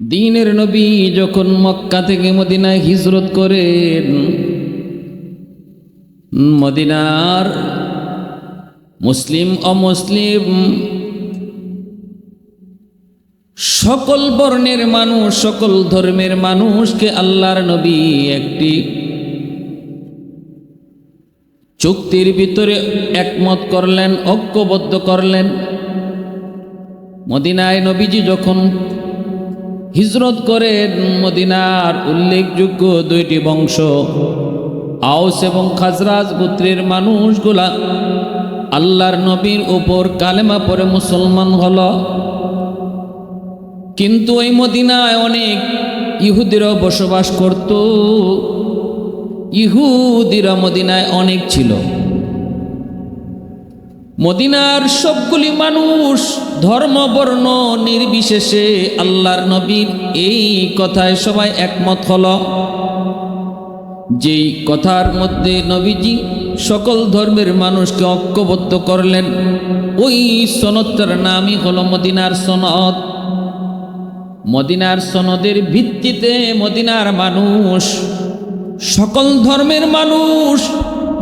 দিনের নবী যখন মক্কা থেকে মদিনায় হিজরত করেন, মদিনার মুসলিম, অমুসলিম সকল বর্ণের মানুষ, সকল ধর্মের মানুষকে আল্লাহর নবী একটি চুক্তির ভিতরে একমত করলেন, ঐক্যবদ্ধ করলেন। মদিনায় নবীজি যখন হিজরত করেন মদিনার উল্লেখযোগ্য দুইটি বংশ আউস এবং খাজরাজ গোত্রের মানুষগুলা আল্লাহর নবীর উপর কালেমা পরে মুসলমান হল। কিন্তু ওই মদিনায় অনেক ইহুদিরাও বসবাস করত। ইহুদিরা মদিনায় অনেক ছিল। মদিনার সবগুলি মানুষ ধর্ম, বর্ণ নির্বিশেষে আল্লাহর নবীর এই কথায় সবাই একমত হল। যেই কথার মধ্যে নবীজি সকল ধর্মের মানুষকে ঐক্যবদ্ধ করলেন, ওই সনদটার নামই হলো মদিনার সনদ। মদিনার সনদের ভিত্তিতে মদিনার মানুষ সকল ধর্মের মানুষ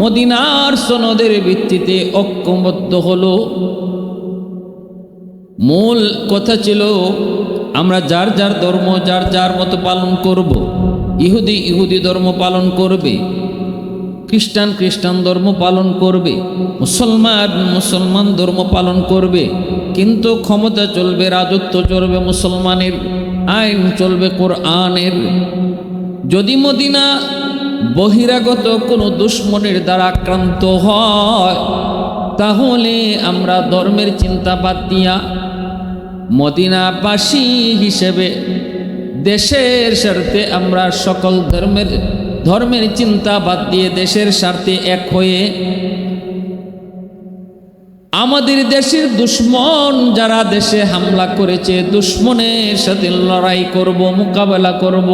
মদিনার সনদের ভিত্তিতে ঐক্যবদ্ধ হলো। মূল কথা ছিল, আমরা যার যার ধর্ম, যার যার মতো পালন করব। ইহুদি ইহুদি ধর্ম পালন করবে, খ্রিস্টান খ্রিস্টান ধর্ম পালন করবে, মুসলমান মুসলমান ধর্ম পালন করবে। কিন্তু ক্ষমতা চলবে, রাজত্ব চলবে, মুসলমানের আইন চলবে, কোরআনের। যদি মদিনা বহিরাগত কোনো দুশ্মনের দ্বারা আক্রান্ত হয়, তাহলে আমরা ধর্মের চিন্তা বাদ দিয়া মদিনাবাসী হিসেবে দেশের স্বার্থে আমরা সকল ধর্মের ধর্মের চিন্তা বাদ দিয়ে দেশের স্বার্থে এক হয়ে আমাদের দেশের দুশ্মন যারা দেশে হামলা করেছে, দুশ্মনের সাথে লড়াই করব, মোকাবেলা করব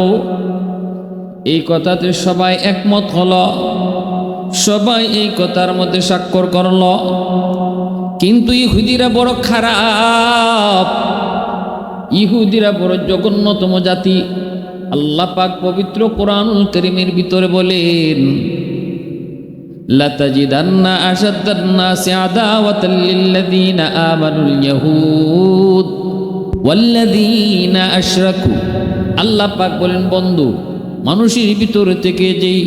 এই কথাতে সবাই একমত হল সবাই এই কথার মধ্যে স্বাক্ষর করল কিন্তু ইহুদিরা বড় খারাপ ইহুদিরা বড় জঘন্যতম জাতি আল্লাহ পাক পবিত্র কোরআনুল করিমের ভিতরে বলেন لتجدن أشد الناس عداوة للذين آمنوا اليهود والذين أشركوا আল্লাহ পাক বলেন বন্ধু মানুষের ভিতর থেকে যেই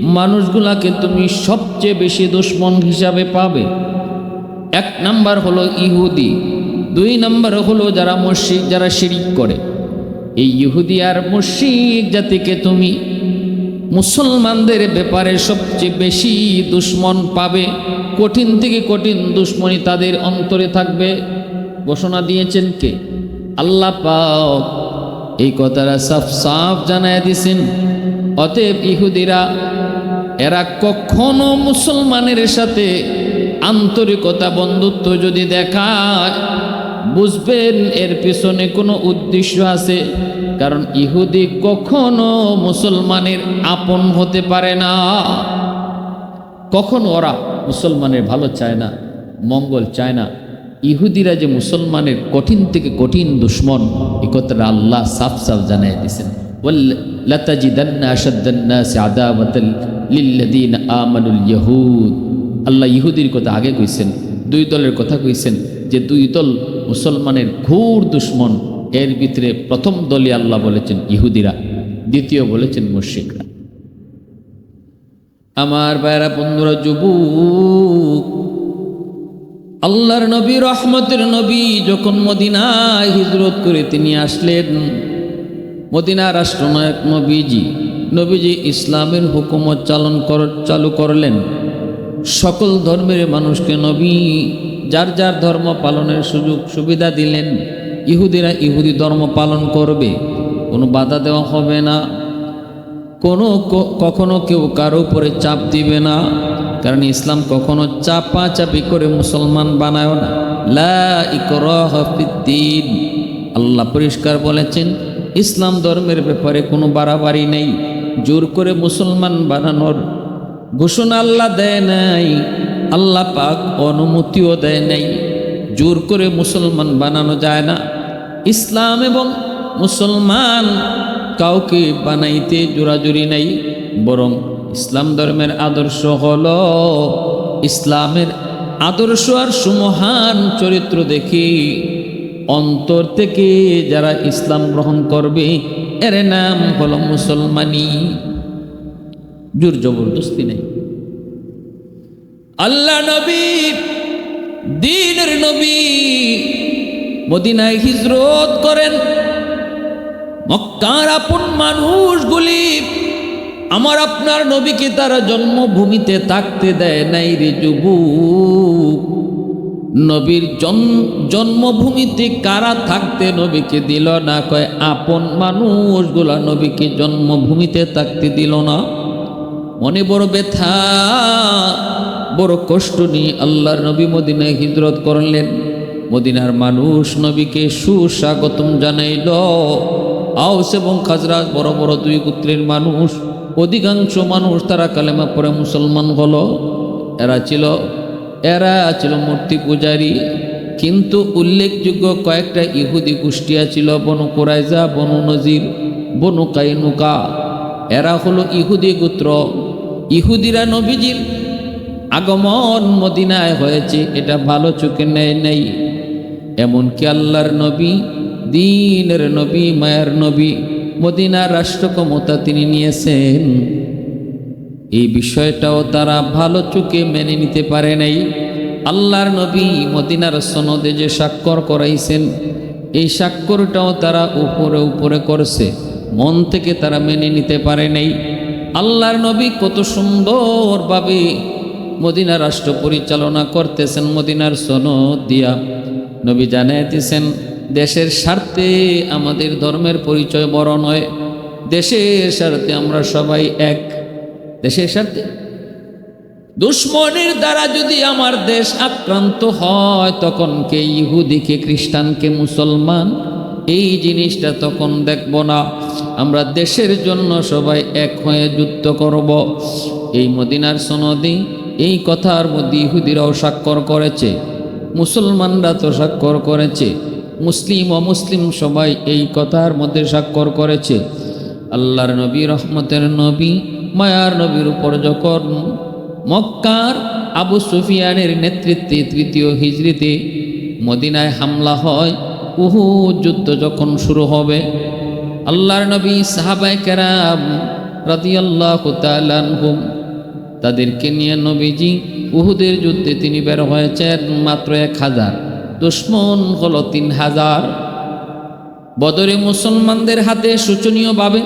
মানুষগুলাকে তুমি সবচেয়ে বেশি দুশ্মন হিসাবে পাবে। এক নাম্বার হলো ইহুদি, দুই নাম্বার হলো যারা মসজিদ যারা শিরিক করে। এই ইহুদি আর মসজিদ জাতিকে তুমি মুসলমানদের ব্যাপারে সবচেয়ে বেশি দুশ্মন পাবে। কঠিন থেকে কঠিন দুশ্মনী তাদের অন্তরে থাকবে। ঘোষণা দিয়েছেন কে? আল্লাহ এই কথাটা সাফ সাফ জানায় দিছেন। অতএব ইহুদিরা, এরা কখনো মুসলমানের সাথে আন্তরিকতা বন্ধুত্ব যদি দেখায়, বুঝবেন এর পিছনে কোনো উদ্দেশ্য আছে। কারণ ইহুদি কখনো মুসলমানের আপন হতে পারে না। কখন ওরা মুসলমানের ভালো চায় না, মঙ্গল চায় না। ইহুদিরা যে মুসলমানের কঠিন থেকে কঠিন দুশ্মন, এ কথাটা আল্লাহ সাফ সাফ জানাই দিয়েছেন। আল্লাহ ইহুদির কথা আগে কইছেন, দুই দলের কথা কইছেন যে দুই দল মুসলমানের ঘোর দুশ্মন, এর ভিতরে প্রথম দলই আল্লাহ বলেছেন ইহুদিরা, দ্বিতীয় বলেছেন মুশ্রিকরা। আমার বাইরা বন্ধুরা, যুবক আল্লাহর নবী, রহমতের নবী যখন মদিনায় হিজরত করে তিনি আসলেন মদিনা রাষ্ট্রনায়ক নবীজি নবীজি ইসলামের হুকুমত চালন কর, চালু করলেন। সকল ধর্মের মানুষকে নবী যার যার ধর্ম পালনের সুযোগ সুবিধা দিলেন, ইহুদিরা ইহুদি ধর্ম পালন করবে, কোনো বাধা দেওয়া হবে না, কোনো কখনো কেউ কারও উপরে চাপ দিবে না। কারণ ইসলাম কখনো চাপা চাপি করে মুসলমান বানায় না। আল্লাহ পরিষ্কার বলেছেন, ইসলাম ধর্মের ব্যাপারে কোনো বাড়াবাড়ি নেই। জোর করে মুসলমান বানানোর ঘোষণা আল্লাহ দেয় নাই, আল্লাহ পাক অনুমতিও দেয় নাই। জোর করে মুসলমান বানানো যায় না। ইসলাম এবং মুসলমান কাউকে বানাইতে জোরাজুরি নাই, বরং ইসলাম ধর্মের আদর্শ হল ইসলামের আদর্শ আর সুমহান চরিত্র দেখি। অন্তর থেকে যারা ইসলাম গ্রহণ করবে, এর নাম হলো মুসলমানি। জোর জবরদস্তি নেই। আল্লাহ নবী, দিনের নবী মদিনায় হিজরত করেন। মক্কার আপন মানুষগুলি আমার আপনার নবীকে তারা জন্মভূমিতে থাকতে দেয় নাই রে যুবক। নবীর জন- জন্মভূমিতে কারা থাকতে নবীকে দিল না? কয়, আপন মানুষগুলা নবীকে জন্মভূমিতে থাকতে দিল না। মনে বড় ব্যথা, বড় কষ্ট নিয়ে আল্লাহর নবী মদিনায় হিজরত করলেন। মদিনার মানুষ নবীকে সুস্বাগতম জানাইল। আউস এবং খাজরাজ বড় বড় দুই গোত্রের মানুষ। অধিকাংশ মানুষ তারা কালেমা পরে মুসলমান হলো। এরা ছিল এরা ছিল মূর্তি পূজারী। কিন্তু উল্লেখযোগ্য কয়েকটা ইহুদি কুষ্টিয়া ছিল, বনু কোরাইজা, বনু নজির, বনু কাইনুকা। এরা হলো ইহুদি গোত্র। ইহুদিরা নবীজির আগমন মদিনায় হয়েছে, এটা ভালো চোখে নেয় নেই। এমনকি আল্লাহর নবী, দিনের নবী, মায়ের নবী মদিনার রাষ্ট্র ক্ষমতা তিনি নিয়েছেন। এই বিষয়টাও তারা ভালো চোখে মেনে নিতে পারে নাই। আল্লাহর নবী মদিনার সনদে যে স্বাক্ষর করাইছেন, এই স্বাক্ষরটাও তারা উপরে উপরে করছে। মন থেকে তারা মেনে নিতে পারে নাই। আল্লাহর নবী কত সুন্দরভাবে মদিনা রাষ্ট্র পরিচালনা করতেছেন, মদিনার সনদ দিয়া। নবী জানাইতেছেন দেশের স্বার্থে আমাদের ধর্মের পরিচয় বড় নয়। দেশের স্বার্থে আমরা সবাই এক। দেশের স্বার্থে। দুশ্মনের দ্বারা যদি আমার দেশ আক্রান্ত হয়, তখন কে ইহুদি, কে খ্রিস্টান, কে মুসলমান? এই জিনিসটা তখন দেখব না। আমরা দেশের জন্য সবাই এক হয়ে যুদ্ধ করব। এই মদিনার সনদি এই কথার মধ্যে ইহুদিরাও স্বাক্ষর করেছে। মুসলমানরা তো স্বাক্ষর করেছে। মুসলিম অমুসলিম সবাই এই কথার মধ্যে স্বাক্ষর করেছে। আল্লাহর নবী, রহমতের নবী, মায়ার নবীর উপর যখন মক্কার আবু সুফিয়ানের নেতৃত্বে তৃতীয় হিজড়িতে মদিনায় হামলা হয় উহু যুদ্ধ যখন শুরু হবে, আল্লাহর নবী সাহাবাই কেরাম আনহুম তাদেরকে নিয়ে নবীজি উহুদের যুদ্ধে তিনি বের হয়েছেন মাত্র এক হাজার। দুশ্মন হলো তিন হাজার। বদরে মুসলমানদের হাতে শোচনীয়ভাবে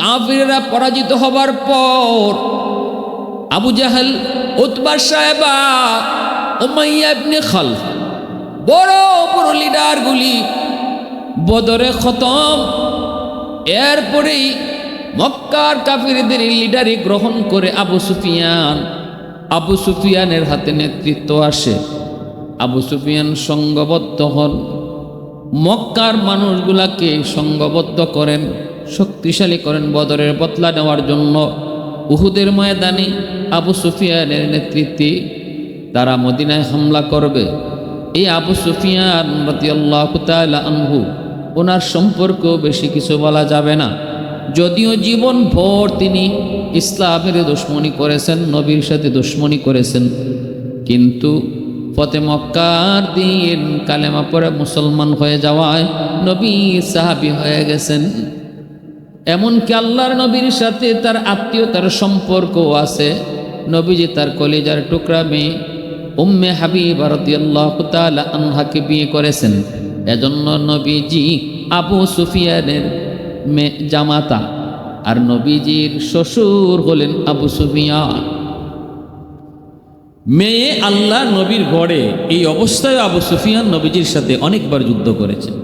কাফিরেরা পরাজিত হবার পর আবু জাহেল, উতবা সাহেবা খালফ বড় বড় লিডারগুলি বদরে খতম। এরপরেই মক্কার কাফিরদের লিডারি গ্রহণ করে আবু সুফিয়ান, আবু সুফিয়ানের হাতে নেতৃত্ব আসে। আবু সুফিয়ান সঙ্গবদ্ধ হন। মক্কার মানুষগুলাকে সঙ্গবদ্ধ করেন, শক্তিশালী করেন বদরের বদলা নেওয়ার জন্য। উহুদের ময়দানে আবু সুফিয়ানের নেতৃত্বে তারা মদিনায় হামলা করবে। এই আবু সুফিয়ান রতিয়াল্লাহ আনহু, ওনার সম্পর্কেও বেশি কিছু বলা যাবে না। যদিও জীবন ভোর তিনি ইসলামের দুশ্মনী করেছেন, নবীর সাথে দুশ্মনী করেছেন, কিন্তু ফতে মক্কার দিন কালেমা পরে মুসলমান হয়ে যাওয়ায় নবী সাহাবি হয়ে গেছেন। এমনকি আল্লাহর নবীর সাথে তার আত্মীয়তার সম্পর্কও আছে। নবীজি তার কলিজার টুকরা মেয়ে উম্মে হাবিব রদিয়াল্লাহ আনহাকে বিয়ে করেছেন। এজন্য নবীজি আবু সুফিয়ানের জামাতা। আর নবীজির শ্বশুর হলেন আবু সুফিয়ান। মেয়ে আল্লাহ নবীর গড়ে এই অবস্থায় আবু সুফিয়ান নবীজির সাথে অনেকবার যুদ্ধ করেছেন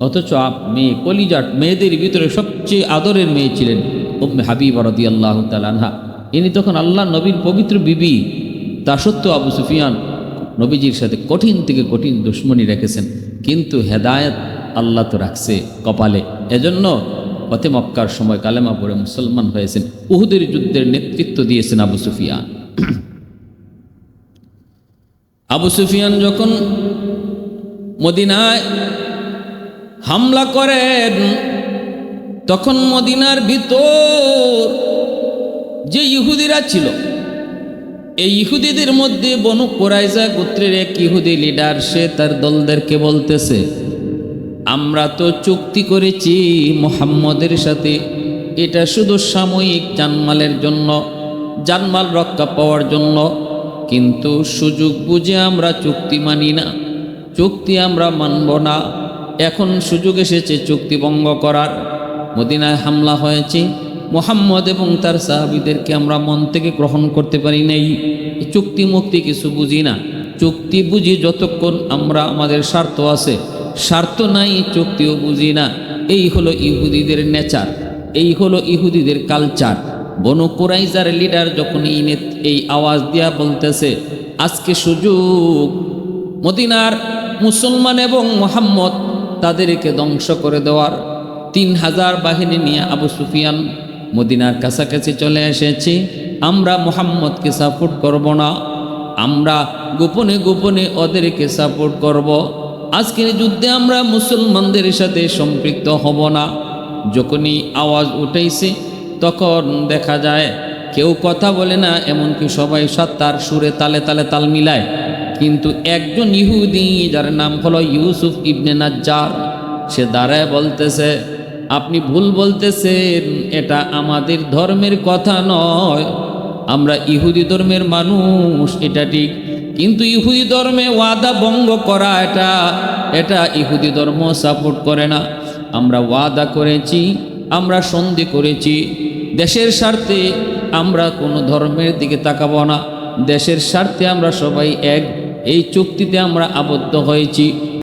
অথচ আপ মেয়ে কলিজাট মেয়েদের ভিতরে সবচেয়ে আদরের মেয়ে ছিলেন উম্মে হাবিব রদি আল্লাহ তালানহা ইনি তখন আল্লাহ নবীর পবিত্র বিবি। তা সত্ত্বেও আবু সুফিয়ান নবীজির সাথে কঠিন থেকে কঠিন দুশ্মনী রেখেছেন। কিন্তু হেদায়েত আল্লাহ তো রাখছে কপালে। এজন্য পথে মক্কার সময় কালেমা পড়ে মুসলমান হয়েছেন। উহুদের যুদ্ধের নেতৃত্ব দিয়েছেন আবু সুফিয়ান। আবু সুফিয়ান যখন মদিনায় হামলা করেন, তখন মদিনার ভিতর যে ইহুদিরা ছিল, এই ইহুদিদের মধ্যে বনু কোরাইজা গোত্রের এক ইহুদি লিডার সে তার দলদেরকে বলতেছে, আমরা তো চুক্তি করেছি মোহাম্মদের সাথে, এটা শুধু সাময়িক জানমালের জন্য, জানমাল রক্ষা পাওয়ার জন্য কিন্তু সুযোগ বুঝে আমরা চুক্তি মানি না। চুক্তি আমরা মানব না। এখন সুযোগ এসেছে চুক্তি ভঙ্গ করার। মদিনায় হামলা হয়েছে। মোহাম্মদ এবং তার সাহাবিদেরকে আমরা মন থেকে গ্রহণ করতে পারি নাই। চুক্তি মুক্তি কিছু বুঝি না। চুক্তি বুঝি যতক্ষণ আমরা আমাদের স্বার্থ আছে। স্বার্থ নাই, চুক্তিও বুঝি না। এই হলো ইহুদিদের নেচার। এই হলো ইহুদিদের কালচার। বনু কুরাইজার লিডার যখন এই আওয়াজ দিয়া বলতেছে, আজকে সুযোগ, মদিনার মুসলমান এবং মোহাম্মদ তাদেরকে ধ্বংস করে দেওয়ার তিন হাজার বাহিনী নিয়ে আবু সুফিয়ান মদিনার কাছাকাছি চলে এসেছি। আমরা মোহাম্মদকে সাপোর্ট করব না, আমরা গোপনে গোপনে ওদেরকে সাপোর্ট করব। আজকের যুদ্ধে আমরা মুসলমানদের সাথে সম্পৃক্ত হব না। যখনই আওয়াজ উঠেছে তখন দেখা যায়, কেউ কথা বলে না, এমনকি সবাই সত্তার সুরে তালে তালে তাল মিলায়। কিন্তু একজন ইহুদি, যার নাম হলো ইউসুফ ইবনে নাজ্জার, সে দাঁড়ায় বলতেছে, আপনি ভুল বলতেছেন, এটা আমাদের ধর্মের কথা নয়। আমরা ইহুদি ধর্মের মানুষ, এটা ঠিক। কিন্তু ইহুদি ধর্মে ওয়াদা ভঙ্গ করা, এটা এটা ইহুদি ধর্ম সাপোর্ট করে না। আমরা ওয়াদা করেছি আমরা সন্ধি করেছি। দেশের স্বার্থে আমরা কোনো ধর্মের দিকে তাকাবো না। দেশের স্বার্থে আমরা সবাই এক। এই চুক্তিতে আমরা আবদ্ধ হয়েছি।